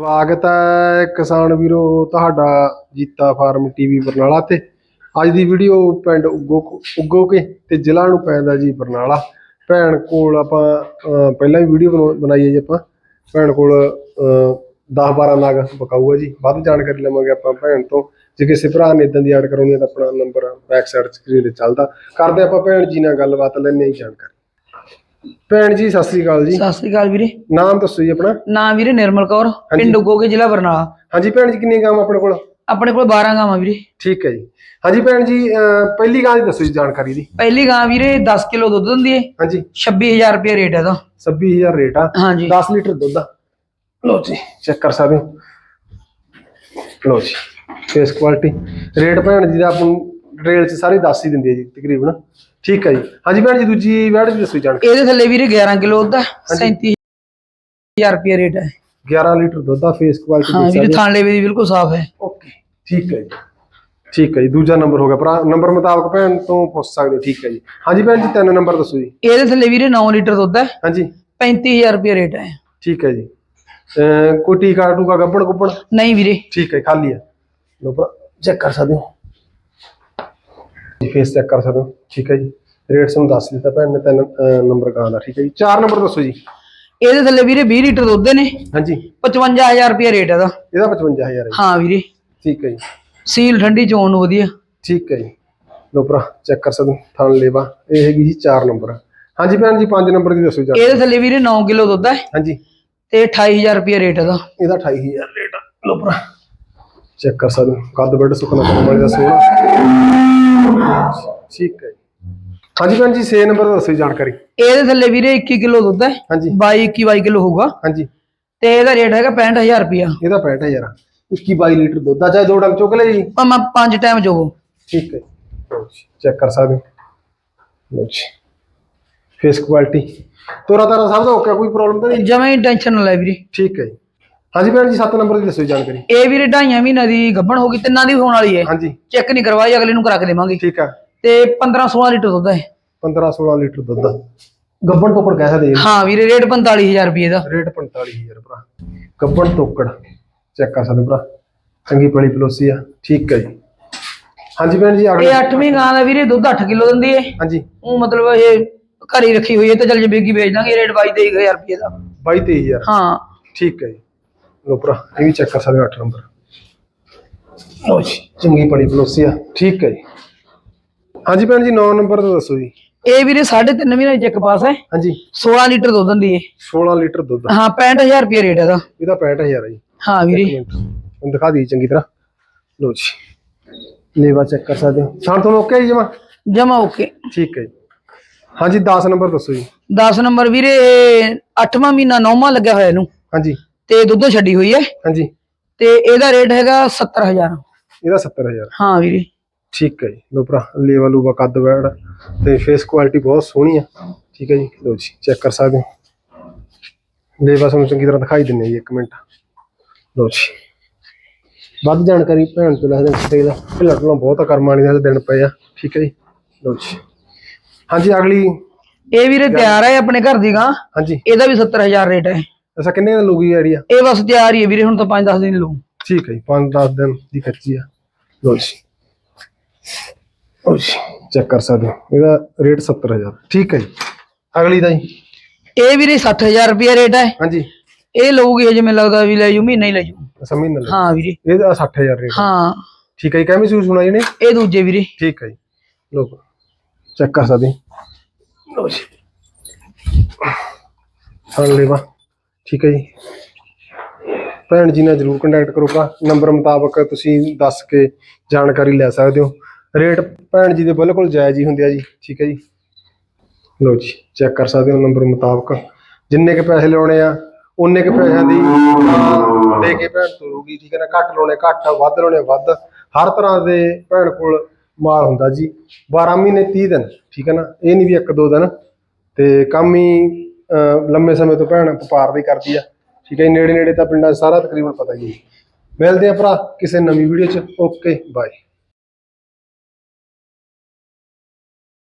ਸਵਾਗਤ ਹੈ ਕਿਸਾਨ ਵੀਰੋ ਤੁਹਾਡਾ ਜੀਤਾ ਫਾਰਮ ਟੀਵੀ ਬਰਨਾਲਾ ਤੇ। ਅੱਜ ਦੀ ਵੀਡੀਓ ਪਿੰਡ ਉੱਗੋ ਉੱਗੋ ਕੇ ਤੇ ਜ਼ਿਲ੍ਹਾ ਨੂੰ ਪੈਂਦਾ ਜੀ ਬਰਨਾਲਾ। ਭੈਣ ਕੋਲ ਆਪਾਂ ਅਹ, ਪਹਿਲਾਂ ਵੀ ਵੀਡੀਓ ਬਣਾਈ ਹੈ ਜੀ ਆਪਾਂ। ਭੈਣ ਕੋਲ 10 12 ਨਾਗ ਬਕਾਊਗਾ ਜੀ। ਵੱਧ ਜਾਣਕਾਰੀ ਲਵਾਂਗੇ ਆਪਾਂ ਭੈਣ ਤੋਂ। ਜੇ ਕਿਸੇ ਭਰਾ ਨੇ ਇਦਾਂ ਦੀ ਐਡ ਕਰਾਉਣੀ ਹੈ ਤਾਂ ਆਪਣਾ ਨੰਬਰ ਬੈਕ ਸਾਈਡ ਸਕਰੀਨ ਤੇ ਚੱਲਦਾ। ਕਰਦੇ ਆਪਾਂ ਭੈਣ ਜੀ ਨਾਲ ਗੱਲਬਾਤ ਲੈਣੇ ਹੀ ਜਾਣਕਾਰੀ। ਭੈਣ ਜੀ ਸਤਿ ਸ੍ਰੀ ਅਕਾਲ ਜੀ। ਸਤਿ ਸ੍ਰੀ ਅਕਾਲ ਵੀਰੇ। ਨਾਮ ਦੱਸੋ ਜੀ ਆਪਣਾ। ਨਾਮ ਵੀਰੇ ਨਿਰਮਲ ਕੌਰ ਪਿੰਡ ਉਗੋਗੇ ਜ਼ਿਲ੍ਹਾ ਬਰਨਾਲਾ। ਹਾਂਜੀ ਭੈਣ ਜੀ ਕਿੰਨੀ ਗਾਵਾਂ ਆਪਣੇ ਕੋਲ? ਆਪਣੇ ਕੋਲ 12 ਗਾਵਾਂ ਵੀਰੇ। ਠੀਕ ਹੈ ਜੀ। ਹਾਂਜੀ ਭੈਣ ਜੀ ਪਹਿਲੀ ਗਾਂ ਦੀ ਦੱਸੋ ਜੀ ਜਾਣਕਾਰੀ ਦੀ। ਪਹਿਲੀ ਗਾਂ ਵੀਰੇ 10 ਕਿਲੋ ਦੁੱਧ ਦਿੰਦੀ ਏ ਹਾਂਜੀ। 26000 ਰੁਪਏ ਰੇਟ ਹੈ ਦਾ 26000 ਰੇਟ ਆ। ਹਾਂਜੀ। 10 ਲੀਟਰ ਦੁੱਧ ਆ। ਲਓ ਜੀ ਚੈੱਕ ਕਰ ਸਕਦੇ ਹੋ? ਲਓ ਜੀ ਫੇਸ ਕੁਆਲਿਟੀ। ਰੇਟ ਭੈਣ ਜੀ ਦਾ ਆਪਾਂ ਨੂੰ ਡਿਟੇਲ ਚ ਸਾਰੇ ਦੱਸ ਹੀ ਦਿੰਦੀ ਜੀ ਤਕਰੀਬਨ। ਠੀਕ ਹੈ ਜੀ। ਹਾਂਜੀ ਭੈਣ ਜੀ ਦੂਜੀ ਵੈੜ ਦੀ ਦੱਸੋ ਜਾਣਕਾਰੀ। ਇਹਦੇ ਥੱਲੇ ਵੀਰੇ 11 ਕਿਲੋ ਆ 37000 ਰੁਪਏ ਰੇਟ ਹੈ। 11 ਲੀਟਰ ਦੁੱਧ ਆ ਫੇਸ ਕੁਆਲਿਟੀ ਹਾਂ ਵੀਰੇ ਥਾਣ ਲੈਵੇ ਦੀ ਬਿਲਕੁਲ ਸਾਫ਼ ਹੈ। ਓਕੇ ਠੀਕ ਹੈ ਜੀ। ਠੀਕ ਹੈ ਜੀ ਦੂਜਾ ਨੰਬਰ ਹੋ ਗਿਆ। ਭਰਾ ਨੰਬਰ ਮੁਤਾਬਕ ਭੈਣ ਤੋਂ ਪੁੱਛ ਸਕਦੇ ਹੋ। ਠੀਕ ਹੈ ਜੀ। ਹਾਂਜੀ ਭੈਣ ਜੀ ਤਿੰਨ ਨੰਬਰ ਦੱਸੋ ਜੀ। ਇਹਦੇ ਥੱਲੇ ਵੀਰੇ 9 ਲੀਟਰ ਦੁੱਧ ਹੈ। ਹਾਂਜੀ। 35000 ਰੁਪਏ ਰੇਟ ਹੈ। ਠੀਕ ਹੈ ਜੀ। ਕੋਈ ਟੀਕਾ ਟੂਕਾ ਗੱਬਣ ਗੁੱਬਣ ਨਹੀਂ ਵੀਰੇ। ਠੀਕ ਹੈ ਖਾਲੀ ਹੈ। ਲੋ ਭਰਾ ਚੈੱਕ ਕਰ ਸਕਦੇ ਹੋ। ਫੇਸ ਚੈੱਕ ਕਰ ਸਕਦੇ ਹੋ। ਠੀਕ ਹੈ ਜੀ। ਰੇਟ ਤੁਹਾਨੂੰ ਦੱਸ ਦਿੱਤਾ ਭੈਣ ਨੇ ਤਿੰਨ ਨੰਬਰ ਗਾਂ ਦਾ ਠੀਕ ਹੈ ਜੀ। ਚਾਰ ਨੰਬਰ ਦੱਸੋ ਜੀ। ਇਹਦੇ ਥੱਲੇ ਵੀਰੇ 20 ਲੀਟਰ ਦੁੱਧ ਨੇ। ਹਾਂਜੀ। 55000 ਰੁਪਏ ਰੇਟ ਹੈ ਦਾ ਇਹਦਾ 55000 ਹੈ। ਵੀਰੇ। ਠੀਕ ਹੈ ਜੀ। ਸੀਲ ਠੰਡੀ ਚੋਣ ਨੂੰ ਵਧੀਆ। ਠੀਕ ਹੈ ਜੀ। ਲੋ ਭਰਾ ਚੈੱਕ ਕਰ ਸਕਦੇ ਥਣ ਲੇਵਾ। ਇਹ ਹੈਗੀ ਜੀ 4 ਨੰਬਰ ਹਾਂਜੀ ਭੈਣ ਜੀ 5 ਨੰਬਰ ਦੀ ਦੱਸੋ ਜੀ। ਇਹਦੇ ਥੱਲੇ ਵੀਰੇ 9 ਕਿਲੋ ਦੁੱਧ ਹੈ। ਹਾਂਜੀ। ਤੇ 28000 ਰੁਪਏ ਰੇਟ ਹੈ ਦਾ ਇਹਦਾ 28000 ਰੇਟ ਲੋ ਭਰਾ ਚੈੱਕ ਕਰ ਸਕਦੇ ਕੱਦ ਬੈਡ ਸੁਖਨਾ ਕਰਨ ਵਾਲੀ ਦਾ ਸੋਹਣਾ। ਠੀਕ ਹੈ ਹਾਂਜੀ ਭੈਣ ਜੀ 6 ਨੰਬਰ ਦੱਸੋ ਜੀ ਜਾਣਕਾਰੀ। ਇਹਦੇ ਥੱਲੇ ਵੀਰੇ 21 ਕਿਲੋ ਦੁੱਧ ਹੈ। ਹਾਂਜੀ। 22 21 22 ਕਿਲੋ ਹੋਊਗਾ। ਹਾਂਜੀ। ਤੇ ਇਹਦਾ ਰੇਟ ਹੈਗਾ 65000 ਰੁਪਿਆ ਇਹਦਾ 65000 ਆ। 21 22 ਲੀਟਰ ਦੁੱਧ ਆ ਚਾਹੇ ਦੋ ਡੰਗ ਚੁੱਕ ਲੈ ਜੀ। ਭਾਵੇਂ ਪੰਜ ਟਾਈਮ ਜੋ ਠੀਕ ਹੈ ਚੈੱਕ ਕਰ ਸਕਦੇ ਲਓ ਜੀ। Face quality. ਤੋਰਾ ਤਾਰਾ ਸਭ ਦਾ ਓਕੇ ਕੋਈ ਪ੍ਰੋਬਲਮ ਤਾਂ ਨਹੀਂ? ਜਮਾਂ ਟੈਨਸ਼ਨ ਨਾ ਲੈ ਵੀਰੇ। ਠੀਕ ਹੈ ਜੀ। ਹਾਂਜੀ ਭੈਣ ਜੀ 7 ਨੰਬਰ ਦੀ ਦੱਸੋ ਜੀ ਜਾਣਕਾਰੀ। ਇਹ ਵੀਰੇ ਢਾਈਆਂ ਮਹੀਨਾ ਦੀ ਗੱਭਣ ਹੋ ਗਈ ਤਿੰਨਾਂ ਦੀ ਹੋਣ ਵਾਲੀ ਹੈ। ਹਾਂਜੀ। ਚੈੱਕ ਨਹੀਂ ਕਰਵਾਈ ਅਗਲੇ ਨੂੰ ਕਰਾ ਕੇ ਦੇਵਾਂਗੇ। ਠੀਕ ਆ ਤੇ 15 16 ਲੀਟਰ ਦੁੱਧ ਹੈ। 15 16 ਲੀਟਰ ਦੁੱਧ। ਆ ਗੱਬਣ ਤੋਕੜ ਕਹਿ ਸਕਦੇ ਹਾਂ ਵੀਰੇ ਰੇਟ 45000 ਰੁਪਏ ਦਾ। ਰੇਟ 45000 ਭਰਾ। ਗੱਬਣ ਤੋਕੜ। ਚੈੱਕ ਕਰ ਸਕਦੇ ਭਰਾ। ਚੰਗੀ ਪਲੀ ਪਲੋਸੀ ਆ। ਠੀਕ ਹੈ ਜੀ। ਹਾਂਜੀ ਭੈਣ ਜੀ ਇਹ ਅਗਲੇ 8ਵੀਂ ਗਾਂ ਦਾ ਵੀਰੇ ਦੁੱਧ 8 ਕਿਲੋ ਦਿੰਦੀ ਹੈ। ਹਾਂਜੀ। ਉਹ ਮਤਲਬ ਇਹ ਘਰ ਹੀ ਰੱਖੀ ਹੋਈ ਹੈ ਤੇ ਚੱਲ ਜੇ ਬੇਗੀ ਵੇਚ ਦਾਂਗੇ ਰੇਟ 22 23000 ਰੁਪਏ ਦਾ। 22 23000 ਹਾਂ। ਠੀਕ ਹੈ ਜੀ। ਲੋ ਭਰਾ ਇਹ ਵੀ ਚੈੱਕ ਕਰ ਸਕਦੇ ਹੋ 8 ਨੰਬਰ ਲੋ ਜੀ। ਚੰਗੀ ਪੜੀ ਪਲੋਸੀ ਆ। ਠੀਕ ਹੈ ਜੀ। ਹਾਂਜੀ ਭੈਣ ਜੀ 9 ਨੰਬਰ ਦਾ ਦੱਸੋ ਜੀ। ਇਹ ਵੀਰੇ 3.5 ਮਹੀਨੇ ਦੀ ਚੈੱਕ ਪਾਸ ਹੈ। ਹਾਂਜੀ। 16 ਲੀਟਰ ਦੁੱਧ ਦਿੰਦੀ ਹੈ 16 ਲੀਟਰ ਦੁੱਧ। ਹਾਂ 65000 ਰੁਪਏ ਰੇਟ ਇਹਦਾ। ਇਹਦਾ 65000 ਹੈ ਜੀ। ਹਾਂ ਵੀਰੇ। ਇੱਕ ਹੁਣ ਦਿਖਾ ਦਈਏ ਚੰਗੀ ਤਰ੍ਹਾਂ। ਲੋ ਜੀ। ਲੇਵਾ ਚੈੱਕ ਕਰ ਸਕਦੇ ਹੋ। ਸਾਨ ਤੁਹਾਨੂੰ ਓਕੇ ਜੀ ਜਮਾ? ਜਮਾ ਓਕੇ ਠੀਕ ਹੈ ਜੀ। ਹਾਂਜੀ 10 ਨੰਬਰ ਦੱਸੋ ਜੀ। 10 ਨੰਬਰ ਵੀਰੇ 8ਵਾਂ ਮਹੀਨਾ 9ਵਾਂ ਲੱਗਿਆ ਹੋਇਆ ਇਹਨੂੰ। ਹਾਂਜੀ। ਤੇ ਦੁੱਧ ਛੱਡੀ ਹੋਈ ਹੈ। ਹਾਂਜੀ। ਤੇ ਇਹਦਾ ਰੇਟ ਹੈਗਾ 70000 ਇਹਦਾ 70000 ਹਾਂ ਵੀਰੇ। ਠੀਕ ਹੈ ਜੀ। ਲੋ ਭਰਾ ਲੇਵਾ ਲੂਵਾ ਕੱਦ ਵੈੜ ਤੇ ਫੇਸ ਕੁਆਲਿਟੀ ਬਹੁਤ ਸੋਹਣੀ ਆ। ਠੀਕ ਹੈ ਜੀ। ਲੋ ਜੀ ਚੈੱਕ ਕਰ ਸਕਦੇ ਹੋ। ਲੇਵਾ ਤੁਹਾਨੂੰ ਚੰਗੀ ਤਰ੍ਹਾਂ ਦਿਖਾਈ ਦਿੰਨੇ ਜੀ ਇੱਕ ਮਿੰਟ। ਲੋ ਜੀ। ਵੱਧ ਜਾਣਕਾਰੀ ਭੈਣ ਤੋਂ ਲੈ ਸਕਦੇ ਦਾ ਢਿੱਲਾ ਢੁੱਲਾ ਬਹੁਤ ਆ ਕਰਮਾਣੀ ਦੇ ਦਿਨ ਪਏ ਆ। ਠੀਕ ਹੈ ਜੀ। ਲੋ ਜੀ। ਹਾਂਜੀ ਅਗਲੀ ਇਹ ਵੀਰੇ ਤਿਆਰ ਹੈ ਆਪਣੇ ਘਰ ਦੀ ਗਾਂ। ਹਾਂਜੀ। ਇਹਦਾ ਵੀ 70000 ਰੇਟ ਹੈ। ਅਸਾਂ ਕਿੰਨੇ ਦਿਨ ਲੂਗੀ ਆਈਡੀਆ ਇਹ ਬਸ ਤਿਆਰ ਹੀ ਹੈ ਵੀਰੇ ਹੁਣ ਤਾਂ 5-10 ਦਿਨ ਲਊ। ਠੀਕ ਹੈ ਜੀ 5-10 ਦਿਨ ਦੀ ਕੱਚੀ ਆ। ਲੋ ਜੀ। ਲਓ ਜੀ ਚੈੱਕ ਕਰ ਸਕਦੇ ਹੋ। ਇਹਦਾ ਰੇਟ 70000 ਠੀਕ ਹੈ ਜੀ। ਅਗਲੀ ਦਾ ਜੀ। ਇਹ ਵੀਰੇ 60000 ਰੁਪਏ ਰੇਟ ਹੈ ਹਾਂਜੀ। ਇਹ ਲਊਗੀ ਹਜੇ ਮੈਨੂੰ ਲੱਗਦਾ ਵੀ ਲੈ ਜੂ ਮਹੀਨਾ ਹੀ ਲੈ ਜੂ। ਅਸਾਂ ਮਹੀਨਾ ਲਿਆ। ਹਾਂ ਵੀਰੇ। ਇਹਦਾ 60000 ਰੇਟ। ਹਾਂ। ਠੀਕ ਹੈ ਜੀ ਕਿਵੇਂ ਸੂਸ ਸੁਣਾ ਇਹ ਦੂਜੇ ਵੀਰੇ। ਠੀਕ ਹੈ ਜੀ। ਲੋ ਚੈੱਕ ਕਰ ਸਕਦੇ ਲੋ ਜੀ। ਫੜ ਲੈਵਾ ਠੀਕ ਹੈ ਜੀ। ਭੈਣ ਜੀ ਨਾਲ ਜਰੂਰ ਕੰਟੈਕਟ ਕਰੋਗਾ ਨੰਬਰ ਮੁਤਾਬਕ ਤੁਸੀਂ ਦੱਸ ਕੇ ਜਾਣਕਾਰੀ ਲੈ ਸਕਦੇ ਹੋ। ਰੇਟ ਭੈਣ ਜੀ ਦੇ ਬਿਲਕੁਲ ਜਾਇਜ਼ ਹੀ ਹੁੰਦੇ ਆ ਜੀ। ਠੀਕ ਹੈ ਜੀ। ਲਓ ਜੀ ਚੈੱਕ ਕਰ ਸਕਦੇ ਹੋ ਨੰਬਰ ਮੁਤਾਬਕ। ਜਿੰਨੇ ਕੇ ਪੈਸੇ ਲਾਉਣੇ ਆ ਉਨੇ ਕੇ ਪੈਸਿਆਂ ਦੀ ਅਹ, ਦੇ ਕੇ ਭੈਣ ਤੁਰੂਗੀ। ਠੀਕ ਹੈ ਨਾ ਘੱਟ ਲਾਉਣੇ ਘੱਟ ਵੱਧ ਲਾਉਣੇ ਵੱਧ। ਹਰ ਤਰ੍ਹਾਂ ਦੇ ਭੈਣ ਕੋਲ ਮਾਲ ਹੁੰਦਾ ਜੀ। 12 ਮਹੀਨੇ 30 ਦਿਨ। ਠੀਕ ਹੈ ਨਾ ਇਹ ਨਹੀਂ ਵੀ ਇੱਕ ਦੋ ਦਿਨ। ਤੇ ਕੰਮ ਹੀ ਲੰਮੇ ਸਮੇਂ ਤੋਂ ਭੈਣ ਵਪਾਰ ਵੀ ਕਰਦੀ ਆ। ਠੀਕ ਹੈ ਜੀ, ਨੇੜੇ ਨੇੜੇ ਤਾਂ ਪਿੰਡਾਂ 'ਚ ਸਾਰਾ ਤਕਰੀਬਨ ਪਤਾ ਹੀ ਹੈ ਮਿਲਦੇ ਆ ਭਰਾ ਕਿਸੇ ਨਵੀਂ ਵੀਡੀਓ 'ਚ। Okay bye